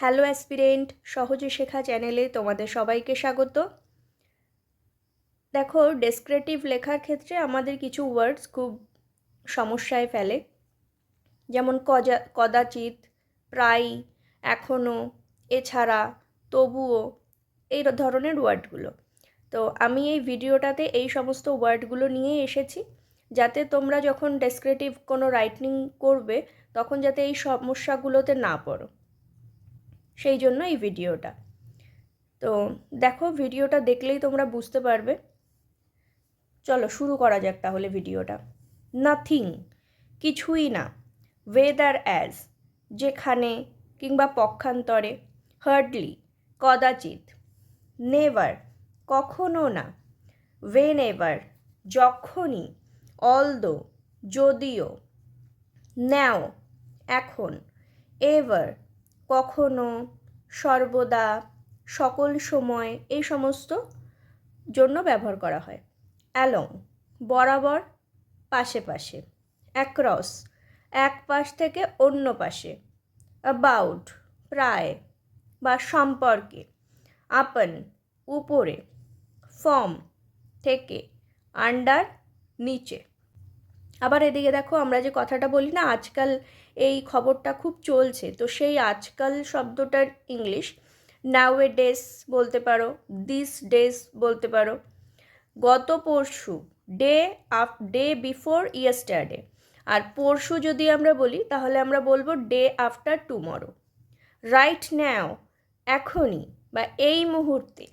Hello aspirant, সহজে শেখা চ্যানেলে তোমাদের সবাইকে স্বাগত। দেখো ডেসক্রিপটিভ লেখার ক্ষেত্রে আমাদের কিছু ওয়ার্ডস খুব সমস্যায় ফেলে। যেমন কজা, কদাচিৎ, প্রায় এখনও এছাড়া, তবুও, এই ধরনের ওয়ার্ডগুলো। তো আমি এই ভিডিওটাতে এই সমস্ত ওয়ার্ডগুলো নিয়ে এসেছি, যাতে তোমরা যখন ডেসক্রিপটিভ কোনো রাইটিং করবে, তখন যাতে এই সমস্যাগুলোতে না পড়ো। সেই জন্য এই ভিডিওটা। তো দেখো ভিডিওটা দেখলেই তোমরা বুঝতে পারবে। চলো শুরু করা যাক তাহলে ভিডিওটা। নাথিং কিছুই না। ওয়েদার অ্যাজ যেখানে কিংবা পক্ষান্তরে। হার্ডলি কদাচিৎ। নেভার কখনো না। ওয়েন এভার যখনই। অলদো যদিও। ন্যাও এখন। এভার কখনো, সর্বদা, সকল সময় এই সমস্ত জন্য ব্যবহার করা হয়। অ্যালং, বরাবর পাশে পাশে। অ্যাক্রস, এক পাশ থেকে অন্য পাশে। অ্যাবাউট, প্রায় বা সম্পর্কে। আপন, উপরে। ফর্ম, থেকে, আন্ডার, নিচে। আবার এদিকে দেখো, আমরা যে কথাটা বলি না, আজকাল এই খবরটা খুব চলছে। তো সেই আজকাল শব্দটার ইংলিশ নাও এ ডেস বলতে পারো দিস ডেস বলতে পারো, গত পরশু ডে আফ ডে বিফোর ইয়েস্টারডে আর পরশু যদি আমরা বলি, তাহলে আমরা বলব day after tomorrow right now এখনই বা এই মুহূর্তে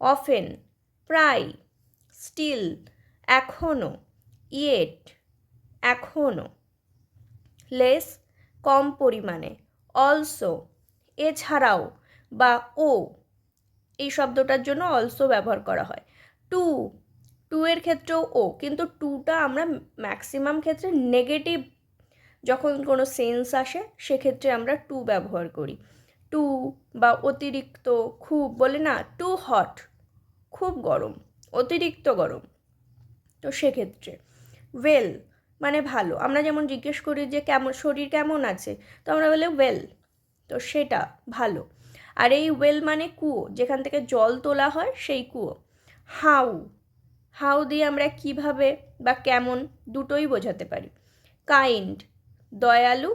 অফেন প্রায় স্টিল এখনও ইয়েট এখনও লেস কম পরিমাণে। অলসো এছাড়াও বা ও এই শব্দটার জন্য অলসো ব্যবহার করা হয়। টু টু এর ক্ষেত্রেও ও, কিন্তু টুটা আমরা ম্যাক্সিমাম ক্ষেত্রে নেগেটিভ যখন কোনো সেন্স আসে, সেক্ষেত্রে আমরা টু ব্যবহার করি। টু বা অতিরিক্ত খুব বলে না টু হট খুব গরম, অতিরিক্ত গরম। তো সেক্ষেত্রে ওয়েল মানে ভালো। আমরা যেমন জিজ্ঞেস করি যে কেমন, শরীর কেমন আছে? তো আমরা বলি ওয়েল তো সেটা ভালো। আর এই ওয়েল মানে কুয়ো, যেখান থেকে জল তোলা হয় সেই কুয়ো। হাউ হাউ দিয়ে আমরা কীভাবে বা কেমন দুটোই বোঝাতে পারি। কাইন্ড দয়ালু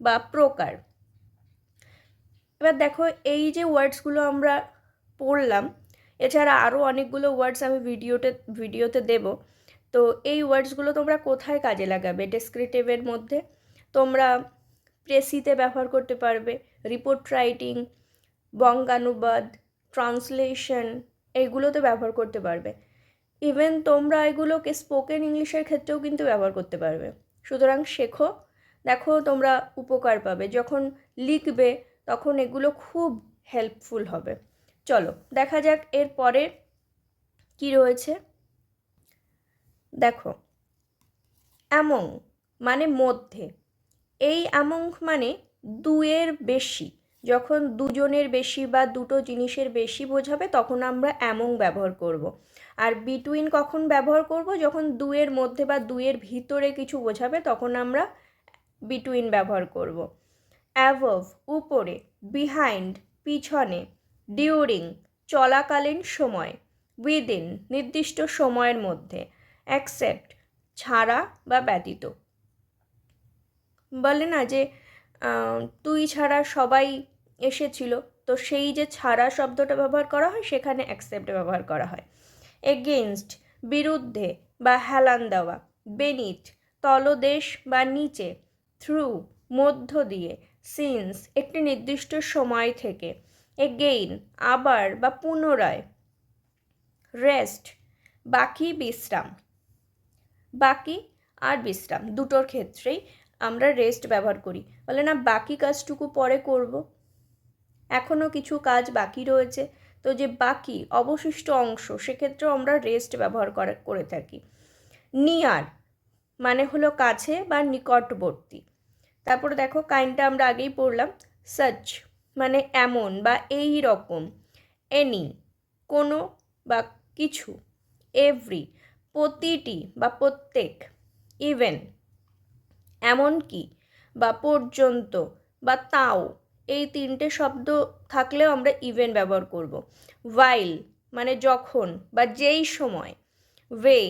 বা প্রকার। এবার দেখো এই যে ওয়ার্ডসগুলো আমরা পড়লাম, এছাড়া আরও অনেকগুলো ওয়ার্ডস আমি ভিডিওতে ভিডিওতে দেব। তো এই ওয়ার্ডসগুলো তোমরা কোথায় কাজে লাগাবে? ডেসক্রিপটিভের মধ্যে তোমরা প্রেসিতে ব্যবহার করতে পারবে। রিপোর্ট রাইটিং বঙ্গানুবাদ ট্রান্সলেশন এইগুলোতে ব্যবহার করতে পারবে। ইভেন তোমরা এগুলোকে স্পোকেন ইংলিশের ক্ষেত্রেও কিন্তু ব্যবহার করতে পারবে। সুতরাং শেখো। দেখো তোমরা উপকার পাবে। যখন লিখবে তখন এগুলো খুব হেল্পফুল হবে। চলো দেখা যাক এর পরে কী রয়েছে। দেখো। অ্যামং মানে মধ্যে। এই অ্যামং মানে দুয়ের বেশি। যখন দুজনের বেশি বা দুটো জিনিসের বেশি বোঝাবে, তখন আমরা অ্যামং ব্যবহার করব। আর বিটুইন কখন ব্যবহার করব? যখন দুয়ের মধ্যে বা দুয়ের ভিতরে কিছু বোঝাবে, তখন আমরা বিটুইন ব্যবহার করব। অ্যাভভ উপরে বিহাইন্ড পিছনে ডিউরিং চলাকালীন সময় উইদিন নির্দিষ্ট সময়ের মধ্যে। অ্যাকসেপ্ট ছাড়া বা ব্যতীত। বলে না যে তুই ছাড়া সবাই এসেছিল, তো সেই যে ছাড়া শব্দটা ব্যবহার করা হয়, সেখানে অ্যাকসেপ্ট ব্যবহার করা হয়। এগেনস্ট বিরুদ্ধে বা হেলান দেওয়া বেনিট তলদেশ বা নিচে থ্রু মধ্য দিয়ে সিন্স একটি নির্দিষ্ট সময় থেকে এগেইন আবার বা পুনরায় রেস্ট বাকি বিশ্রাম। বাকি আর বিশ্রাম, দুটোর ক্ষেত্রেই আমরা রেস্ট ব্যবহার করি। বলে না, বাকি কাজটুকু পরে করব। এখনও কিছু কাজ বাকি রয়েছে। তো যে বাকি, অবশিষ্ট অংশ, সেক্ষেত্রেও আমরা রেস্ট ব্যবহার করে থাকি। নিয়ার মানে হলো কাছে বা নিকটবর্তী। তারপরে দেখো কাইন্ডটা আমরা আগেই পড়লাম। সাচ মানে এমন বা এই রকম এনি কোনো বা কিছু এভরি প্রতিটি বা প্রত্যেক ইভেন এমনকি বা পর্যন্ত বা তাও এই তিনটে শব্দ থাকলেও আমরা ইভেন ব্যবহার করব। ওয়াইল মানে যখন বা যেই সময় ওয়ে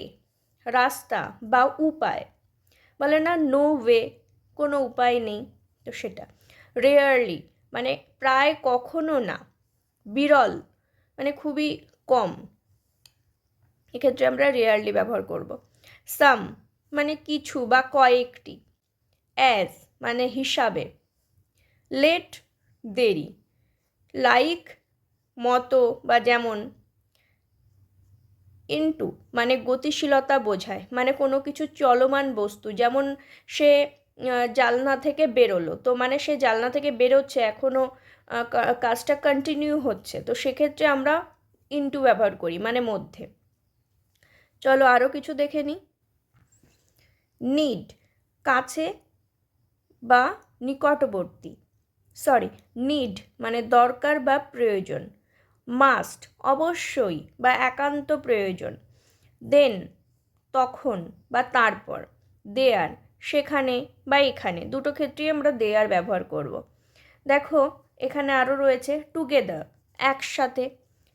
রাস্তা বা উপায়। বলে না নো ওয়ে কোনো উপায় নেই তো সেটা। রেয়ারলি মানে প্রায় কখনো না, বিরল মানে খুবই কম। এক্ষেত্রে আমরা রেয়ারলি ব্যবহার করব। সাম মানে কিছু বা কয়েকটি। অ্যাজ মানে হিসাবে। লেট দেরি। লাইক মতো বা যেমন ইন্টু মানে গতিশীলতা বোঝায়। মানে কোনো কিছু চলমান বস্তু। যেমন সে জালনা থেকে বেরোলো। তো মানে সে জালনা থেকে বেরোচ্ছে এখনও কাজটা কন্টিনিউ হচ্ছে। তো সেক্ষেত্রে আমরা ইন্টু ব্যবহার করি মানে মধ্যে। চলো আরও কিছু দেখে নিই নিড কাছে বা নিকটবর্তী। সরি নিড মানে দরকার বা প্রয়োজন। মাস্ট অবশ্যই বা একান্ত প্রয়োজন। দেন তখন বা তারপর। দেয়ার সেখানে বা এখানে। দুটো ক্ষেত্রেই আমরা দেয়ার ব্যবহার করব। দেখো, এখানে আরও রয়েছে টুগেদার একসাথে।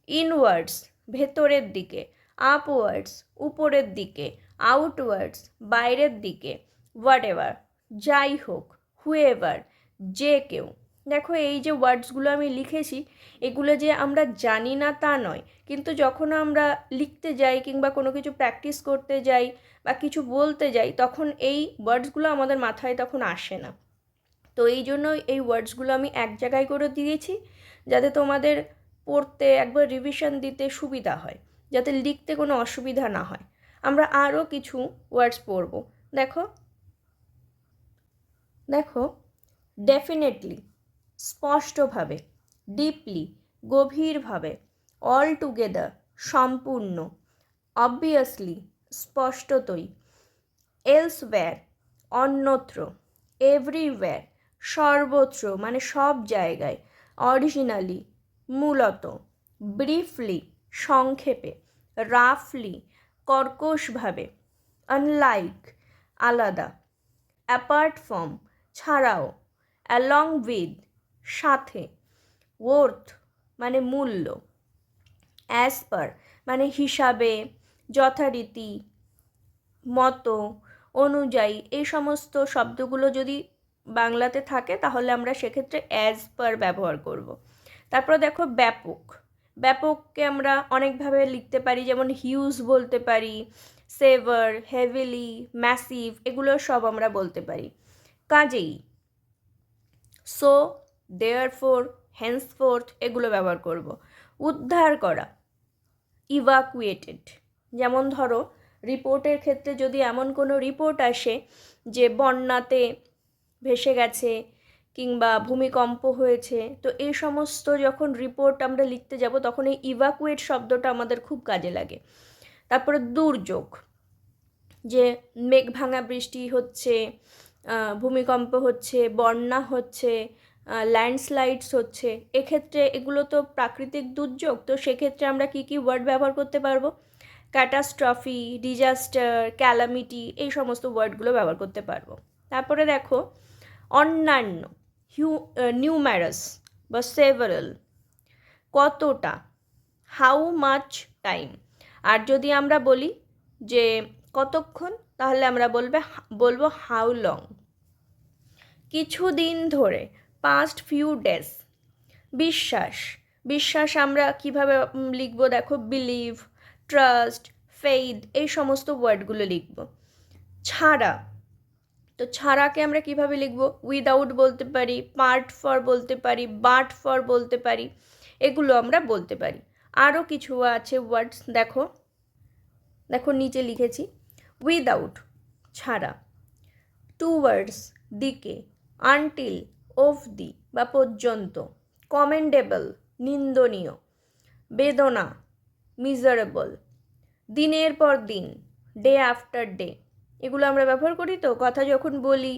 ইনওয়ার্ডস ভেতরের দিকে। আপওয়ার্ডস উপরের দিকে আউটওয়ার্ডস বাইরের দিকে হোয়াট এভার যাই হোক হুয়েভার যে কেউ। দেখো এই যে ওয়ার্ডসগুলো আমি লিখেছি, এগুলো যে আমরা জানি না তা নয়, কিন্তু যখন আমরা লিখতে যাই কিংবা কোনো কিছু প্র্যাকটিস করতে যাই বা কিছু বলতে যাই, তখন এই ওয়ার্ডসগুলো আমাদের মাথায় তখন আসে না। তো এই জন্য এই ওয়ার্ডসগুলো আমি এক জায়গায় করে দিয়েছি, যাতে তোমাদের পড়তে একবার রিভিশন দিতে সুবিধা হয়। যাতে লিখতে কোনো অসুবিধা না হয়। আমরা আরও কিছু ওয়ার্ডস পড়ব। দেখো। দেখো। ডেফিনেটলি স্পষ্টভাবে ডিপলি গভীরভাবে অল টুগেদার সম্পূর্ণ অবভিয়াসলি স্পষ্টতই এলসওয়্যার অন্যত্র এভরিওয়্যার সর্বত্র মানে সব জায়গায় অরিজিনালি মূলত ব্রিফলি সংক্ষেপে, রাফলি, কর্কশভাবে আনলাইক আলাদা অ্যাপার্ট ফ্রম ছাড়াও অ্যালং উইথ সাথে ওর্থ মানে মূল্য অ্যাজ পার মানে হিসাবে, যথারীতি, মতো, অনুযায়ী, এই সমস্ত শব্দগুলো যদি বাংলাতে থাকে তাহলে আমরা সেক্ষেত্রে অ্যাজ পার ব্যবহার করব। তারপর দেখো ব্যাপক ব্যাপককে আমরা অনেকভাবে লিখতে পারি, যেমন হিউজ বলতে পারি, সেভার, হেভিলি, ম্যাসিভ, এগুলো সব আমরা বলতে পারি। কাজেই, সো দেয়ার ফোর হেন্সফোর্থ এগুলো ব্যবহার করব। উদ্ধার করা, ইভাকুয়েটেড। যেমন ধরো, রিপোর্টের ক্ষেত্রে যদি এমন কোনো রিপোর্ট আসে যে বন্যাতে ভেসে গেছে কিংবা ভূমিকম্প হয়েছে, তো এই সমস্ত যখন রিপোর্ট আমরা লিখতে যাব, তখন এই ইভাকুয়েট শব্দটা আমাদের খুব কাজে লাগে। তারপরে দুর্যোগ, যে মেঘ ভাঙা বৃষ্টি হচ্ছে ভূমিকম্প হচ্ছে, বন্যা হচ্ছে ল্যান্ডস্লাইডস হচ্ছে, এক্ষেত্রে এগুলো তো প্রাকৃতিক দুর্যোগ, তো সেক্ষেত্রে আমরা কী কী ওয়ার্ড ব্যবহার করতে পারব? ক্যাটাস্ট্রফি ডিজাস্টার ক্যালামিটি এই সমস্ত ওয়ার্ডগুলো ব্যবহার করতে পারব। তারপরে দেখো, অন্যান্য নিউম্যারাস বা সেভারাল কতটা? হাউ মাচ টাইম আর যদি আমরা বলি যে কতক্ষণ, তাহলে আমরা বলবে বলব হাউ লং কিছুদিন ধরে পাস্ট ফিউ ডেজ বিশ্বাস। বিশ্বাস আমরা কীভাবে লিখব? দেখো বিলিভ ট্রাস্ট ফেইদ এই সমস্ত ওয়ার্ডগুলো লিখব। ছাড়া তো ছাড়াকে আমরা কীভাবে লিখব? উইদাউট বলতে পারি পার্ট ফর বলতে পারি বাট ফর বলতে পারি, এগুলো আমরা বলতে পারি। আরও কিছু আছে ওয়ার্ডস দেখো। দেখো, নিচে লিখেছি। উইদাউট ছাড়া। টু ওয়ার্ডস দিকে আনটিল দি বা পর্যন্ত। কমেন্ডেবল নিন্দনীয়। বেদনা মিজারেবল দিনের পর দিন ডে আফটার ডে এগুলো আমরা ব্যবহার করি তো? কথা যখন বলি,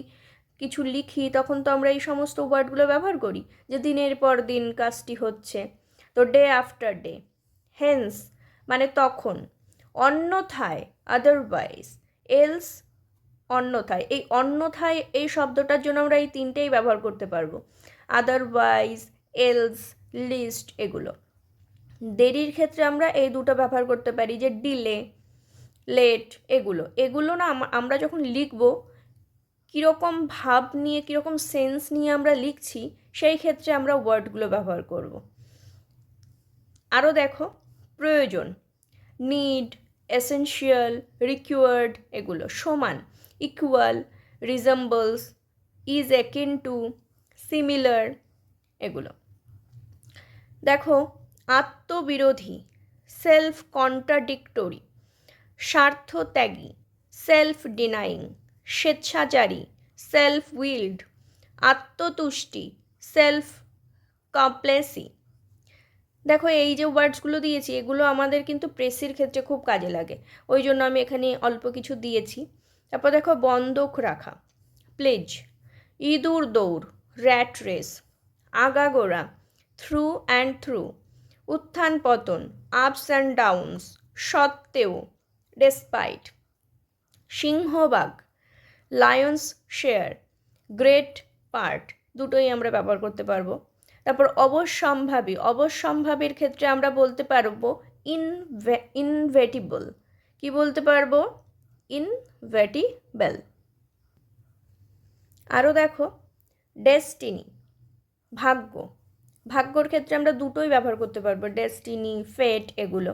কিছু লিখি, তখন তো আমরা এই সমস্ত ওয়ার্ডগুলো ব্যবহার করি যে দিনের পর দিন কাজটি হচ্ছে। তো ডে আফটার ডে হেন্স মানে তখন, অন্যথায় আদারওয়াইজ এলস অন্যথায়, এই অন্যথায় এই শব্দটার জন্য আমরা এই তিনটেই ব্যবহার করতে পারব। আদারওয়াইজ এলস লিস্ট এগুলো। দেরির ক্ষেত্রে আমরা এই দুটো ব্যবহার করতে পারি যে ডিলে লেট, এগুলো। এগুলো না আমরা যখন লিখব, কীরকম ভাব নিয়ে, কীরকম সেন্স নিয়ে আমরা লিখছি, সেই ক্ষেত্রে আমরা ওয়ার্ডগুলো ব্যবহার করব। আরও দেখো, প্রয়োজন নিড এসেনশিয়াল রিকোয়ার্ড এগুলো সমান equal resembles is akin to similar এগুলো। দেখো, আত্মবিরোধী সেলফ কন্ট্রাডিক্টরি স্বার্থত্যাগী সেলফ ডিনাইং স্বেচ্ছাচারী সেলফ উইল্ড আত্মতুষ্টি সেলফ কমপ্লেসি দেখো, এই যে ওয়ার্ডসগুলো দিয়েছি, এগুলো আমাদের কিন্তু প্রেসির ক্ষেত্রে খুব কাজে লাগে। ওই জন্য আমি এখানে অল্প কিছু দিয়েছি। তারপর দেখো, বন্ধক রাখা প্লেজ ইঁদুর দৌড় র্যাট রেস আগাগোড়া থ্রু অ্যান্ড থ্রু উত্থান পতন আপস অ্যান্ড ডাউনস সত্ত্বেও ডেসপাইট সিংহবাগ লায়ন্স শেয়ার গ্রেট পার্ট দুটোই আমরা ব্যবহার করতে পারব। তারপর অবশ্যম্ভাবী অবশ্যম্ভাবীর ক্ষেত্রে আমরা বলতে পারব ইনভে ইনভেটিবল কি বলতে পারব? ইনভেটিবেল আরও দেখো ডেস্টিনি ভাগ্য, ভাগ্যর ক্ষেত্রে আমরা দুটোই ব্যবহার করতে পারব ডেস্টিনি ফেট এগুলো।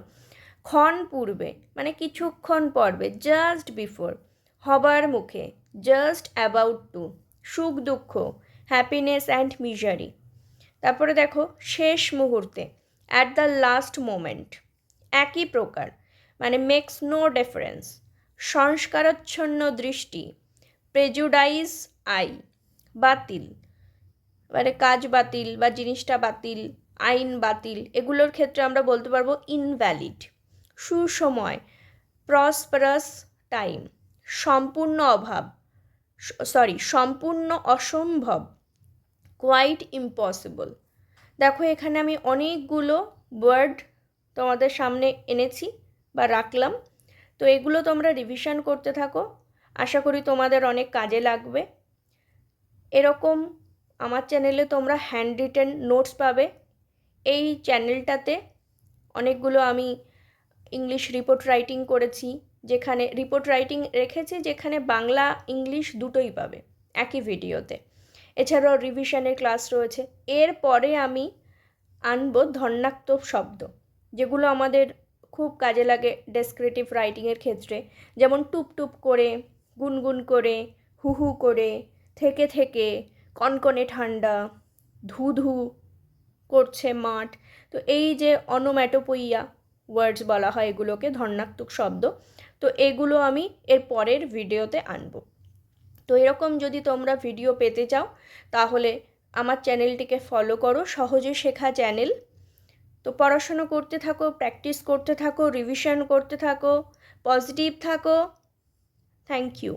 ক্ষণ পূর্বে মানে কিছুক্ষণ পর্বে জাস্ট বিফোর হবার মুখে জাস্ট অ্যাবাউট টু সুখ, দুঃখ হ্যাপিনেস অ্যান্ড মিজারি তারপরে দেখো, শেষ মুহূর্তে অ্যাট দ্য লাস্ট মোমেন্ট একই প্রকার মানে মেক্স নো ডিফারেন্স সংস্কারচ্ছন্ন দৃষ্টি প্রেজুডাইজ আই বাতিল মানে কাজ বাতিল বা জিনিসটা বাতিল, আইন বাতিল, এগুলোর ক্ষেত্রে আমরা বলতে পারব ইনভ্যালিড সুসময় প্রসপারাস টাইম সম্পূর্ণ অভাব সরি সম্পূর্ণ অসম্ভব কোয়াইট ইম্পসিবল দেখো, এখানে আমি অনেকগুলো ওয়ার্ড তোমাদের সামনে এনেছি বা রাখলাম। তো এগুলো তোমরা রিভিশন করতে থাকো। আশা করি তোমাদের অনেক কাজে লাগবে। এরকম আমার চ্যানেলে তোমরা হ্যান্ড রিটেন নোটস পাবে। এই চ্যানেলটাতে অনেকগুলো আমি ইংলিশ রিপোর্ট রাইটিং করেছি, যেখানে রিপোর্ট রাইটিং রেখেছি, যেখানে বাংলা ইংলিশ দুটোই পাবে, একই ভিডিওতে। এছাড়াও রিভিশনের ক্লাস রয়েছে। এরপরে আমি আনব ধন্যাত্মক শব্দ, যেগুলো আমাদের খুব কাজে লাগে ডেসক্রিপটিভ রাইটিংয়ের ক্ষেত্রে। যেমন টুপ টুপ করে, গুনগুন করে, হু হু করে, থেকে থেকে, কনকনে ঠান্ডা, ধু ধু করছে মাঠ। তো এই যে অনোম্যাটোপইয়া ওয়ার্ডস বলা হয়, এগুলোকে ধর্ণাত্মক শব্দ। তো এগুলো আমি এর পরের ভিডিওতে আনব। তো এরকম যদি তোমরা ভিডিও পেতে চাও, তাহলে আমার চ্যানেলটিকে ফলো করো, সহজে শেখা চ্যানেল। তো পড়াশুনো করতে থাকো প্র্যাকটিস করতে থাকো রিভিশন করতে থাকো পজিটিভ থাকো। Thank you